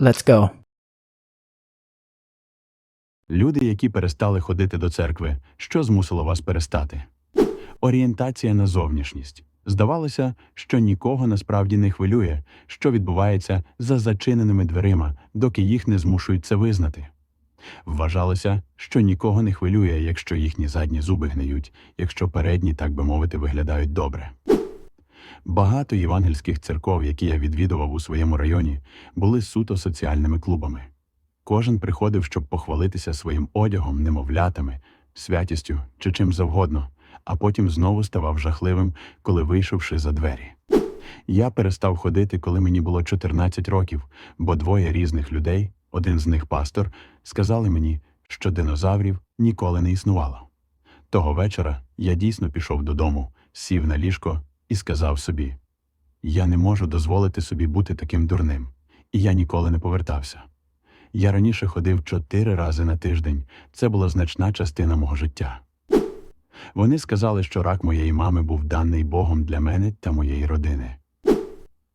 Let's go. Люди, які перестали ходити до церкви, що змусило вас перестати? Орієнтація на зовнішність. Здавалося, що нікого насправді не хвилює, що відбувається за зачиненими дверима, доки їх не змушують це визнати. Вважалося, що нікого не хвилює, якщо їхні задні зуби гниють, якщо передні, так би мовити, виглядають добре. Багато євангельських церков, які я відвідував у своєму районі, були суто соціальними клубами. Кожен приходив, щоб похвалитися своїм одягом, немовлятами, святістю чи чим завгодно, а потім знову ставав жахливим, коли вийшовши за двері. Я перестав ходити, коли мені було 14 років, бо двоє різних людей, один з них пастор, сказали мені, що динозаврів ніколи не існувало. Того вечора я дійсно пішов додому, сів на ліжко і сказав собі: Я не можу дозволити собі бути таким дурним, і я ніколи не повертався. Я раніше ходив чотири рази на тиждень. Це була значна частина мого життя. Вони сказали, що рак моєї мами був даний Богом для мене та моєї родини.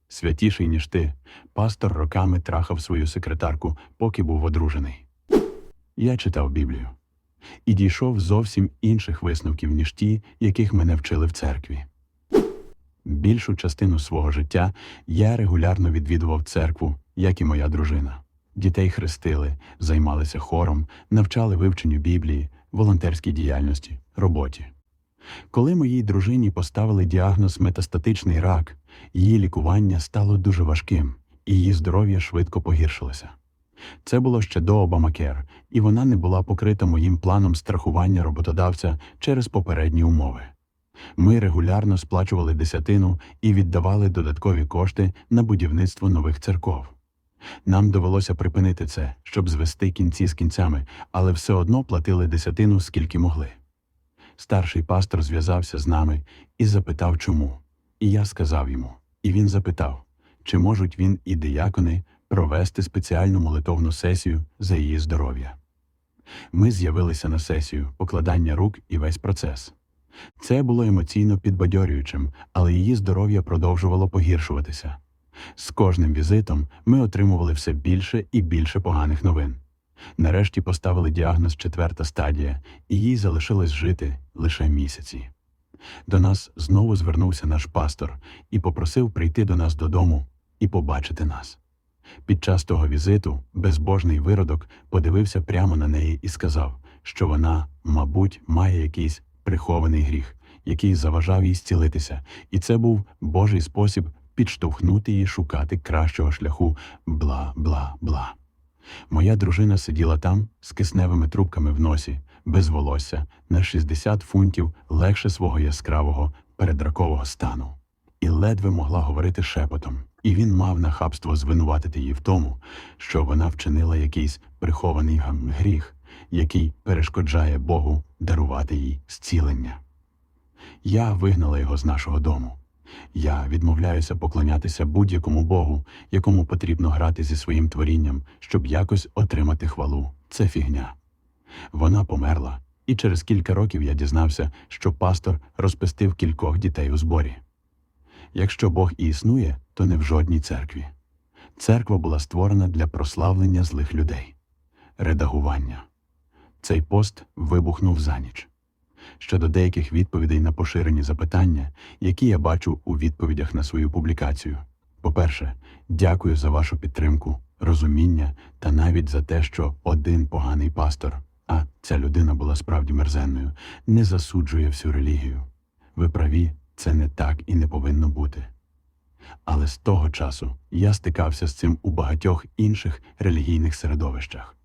Святіший, ніж ти, пастор роками трахав свою секретарку, поки був одружений. Я читав Біблію і дійшов зовсім інших висновків, ніж ті, яких мене вчили в церкві. Більшу частину свого життя я регулярно відвідував церкву, як і моя дружина. Дітей хрестили, займалися хором, навчали вивченню Біблії, волонтерській діяльності, роботі. Коли моїй дружині поставили діагноз метастатичний рак, її лікування стало дуже важким, і її здоров'я швидко погіршилося. Це було ще до Обамакер, і вона не була покрита моїм планом страхування роботодавця через попередні умови. Ми регулярно сплачували десятину і віддавали додаткові кошти на будівництво нових церков. Нам довелося припинити це, щоб звести кінці з кінцями, але все одно платили десятину, скільки могли. Старший пастор зв'язався з нами і запитав, чому. І я сказав йому. І він запитав, чи можуть він і диякони провести спеціальну молитовну сесію за її здоров'я. Ми з'явилися на сесію, покладання рук і весь процес. Це було емоційно підбадьорюючим, але її здоров'я продовжувало погіршуватися. З кожним візитом ми отримували все більше і більше поганих новин. Нарешті поставили діагноз четверта стадія, і їй залишилось жити лише місяці. До нас знову звернувся наш пастор і попросив прийти до нас додому і побачити нас. Під час того візиту безбожний виродок подивився прямо на неї і сказав, що вона, мабуть, має якийсь прихований гріх, який заважав їй зцілитися, і це був Божий спосіб підштовхнути її шукати кращого шляху бла бла бла. Моя дружина сиділа там з кисневими трубками в носі, без волосся, на 60 фунтів легше свого яскравого передракового стану, і ледве могла говорити шепотом. І він мав нахабство звинуватити її в тому, що вона вчинила якийсь прихований гріх, який перешкоджає Богу дарувати їй зцілення. Я вигнала його з нашого дому. Я відмовляюся поклонятися будь-якому Богу, якому потрібно грати зі своїм творінням, щоб якось отримати хвалу. Це фігня. Вона померла, і через кілька років я дізнався, що пастор розпестив кількох дітей у зборі. Якщо Бог і існує, то не в жодній церкві. Церква була створена для прославлення злих людей. Редагування. Цей пост вибухнув за ніч. Щодо деяких відповідей на поширені запитання, які я бачу у відповідях на свою публікацію. По-перше, дякую за вашу підтримку, розуміння та навіть за те, що один поганий пастор, а ця людина була справді мерзенною, не засуджує всю релігію. Ви праві, це не так і не повинно бути. Але з того часу я стикався з цим у багатьох інших релігійних середовищах.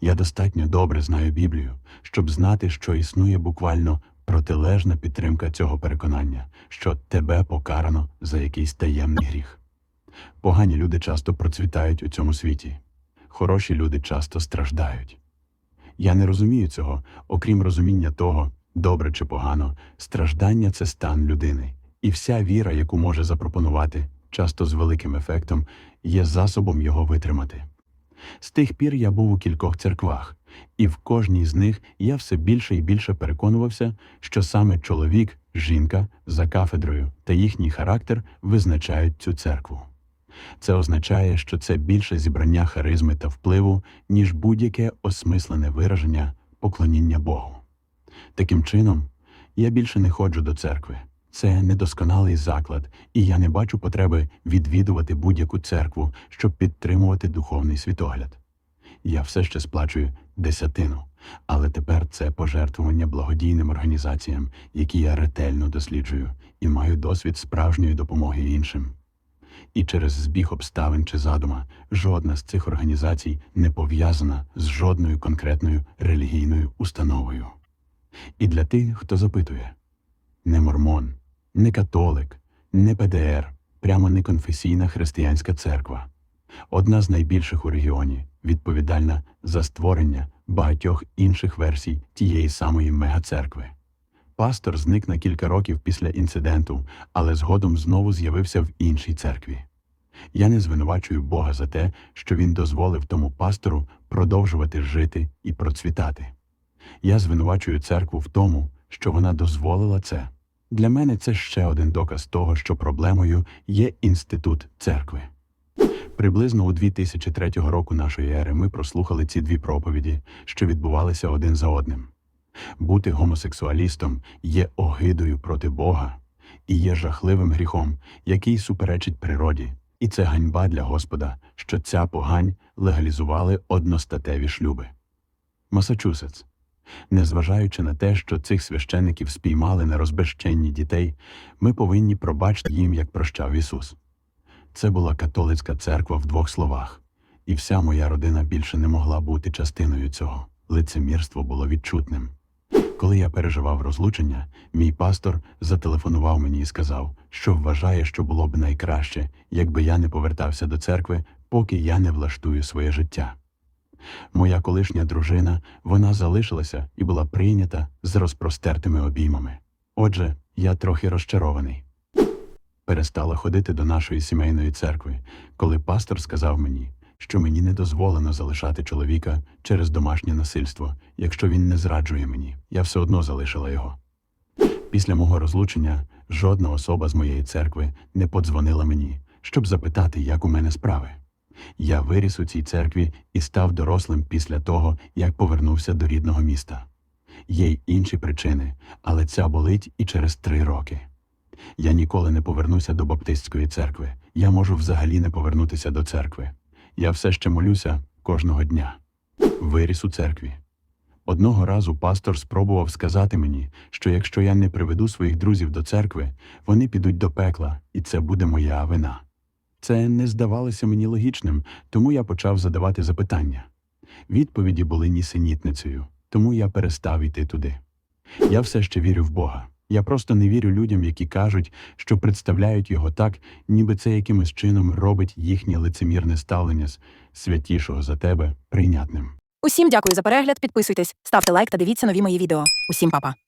Я достатньо добре знаю Біблію, щоб знати, що існує буквально протилежна підтримка цього переконання, що тебе покарано за якийсь таємний гріх. Погані люди часто процвітають у цьому світі, хороші люди часто страждають. Я не розумію цього, окрім розуміння того, добре чи погано, страждання це стан людини, і вся віра, яку може запропонувати, часто з великим ефектом, є засобом його витримати. З тих пір я був у кількох церквах, і в кожній з них я все більше і більше переконувався, що саме чоловік, жінка за кафедрою та їхній характер визначають цю церкву. Це означає, що це більше зібрання харизми та впливу, ніж будь-яке осмислене вираження поклоніння Богу. Таким чином, я більше не ходжу до церкви. Це недосконалий заклад, і я не бачу потреби відвідувати будь-яку церкву, щоб підтримувати духовний світогляд. Я все ще сплачую десятину, але тепер це пожертвування благодійним організаціям, які я ретельно досліджую і маю досвід справжньої допомоги іншим. І через збіг обставин чи задума жодна з цих організацій не пов'язана з жодною конкретною релігійною установою. І для тих, хто запитує, не мормон, не католик, не ПДР, прямо не конфесійна християнська церква. Одна з найбільших у регіоні, відповідальна за створення багатьох інших версій тієї самої мегацеркви. Пастор зник на кілька років після інциденту, але згодом знову з'явився в іншій церкві. Я не звинувачую Бога за те, що він дозволив тому пастору продовжувати жити і процвітати. Я звинувачую церкву в тому, що вона дозволила це. Для мене це ще один доказ того, що проблемою є інститут церкви. Приблизно у 2003 року нашої ери ми прослухали ці дві проповіді, що відбувалися один за одним. Бути гомосексуалістом є огидою проти Бога і є жахливим гріхом, який суперечить природі, і це ганьба для Господа, що ця погань легалізували одностатеві шлюби. Масачусетс. Незважаючи на те, що цих священиків спіймали на розбезченні дітей, ми повинні пробачити їм, як прощав Ісус. Це була католицька церква в двох словах, і вся моя родина більше не могла бути частиною цього. Лицемірство було відчутним. Коли я переживав розлучення, мій пастор зателефонував мені і сказав, що вважає, що було б найкраще, якби я не повертався до церкви, поки я не влаштую своє життя. Моя колишня дружина, вона залишилася і була прийнята з розпростертими обіймами. Отже, я трохи розчарований. Перестала ходити до нашої сімейної церкви, коли пастор сказав мені, що мені не дозволено залишати чоловіка через домашнє насильство, якщо він не зраджує мені, я все одно залишила його. Після мого розлучення жодна особа з моєї церкви не подзвонила мені, щоб запитати, як у мене справи. Я виріс у цій церкві і став дорослим після того, як повернувся до рідного міста. Є й інші причини, але ця болить і через три роки. Я ніколи не повернуся до баптистської церкви. Я можу взагалі не повернутися до церкви. Я все ще молюся кожного дня. Виріс у церкві. Одного разу пастор спробував сказати мені, що якщо я не приведу своїх друзів до церкви, вони підуть до пекла, і це буде моя вина. Це не здавалося мені логічним, тому я почав задавати запитання. Відповіді були нісенітницею, тому я перестав йти туди. Я все ще вірю в Бога. Я просто не вірю людям, які кажуть, що представляють його так, ніби це якимось чином робить їхнє лицемірне ставлення з святішого за тебе прийнятним. Усім дякую за перегляд. Підписуйтесь, ставте лайк та дивіться нові мої відео. Усім па-па.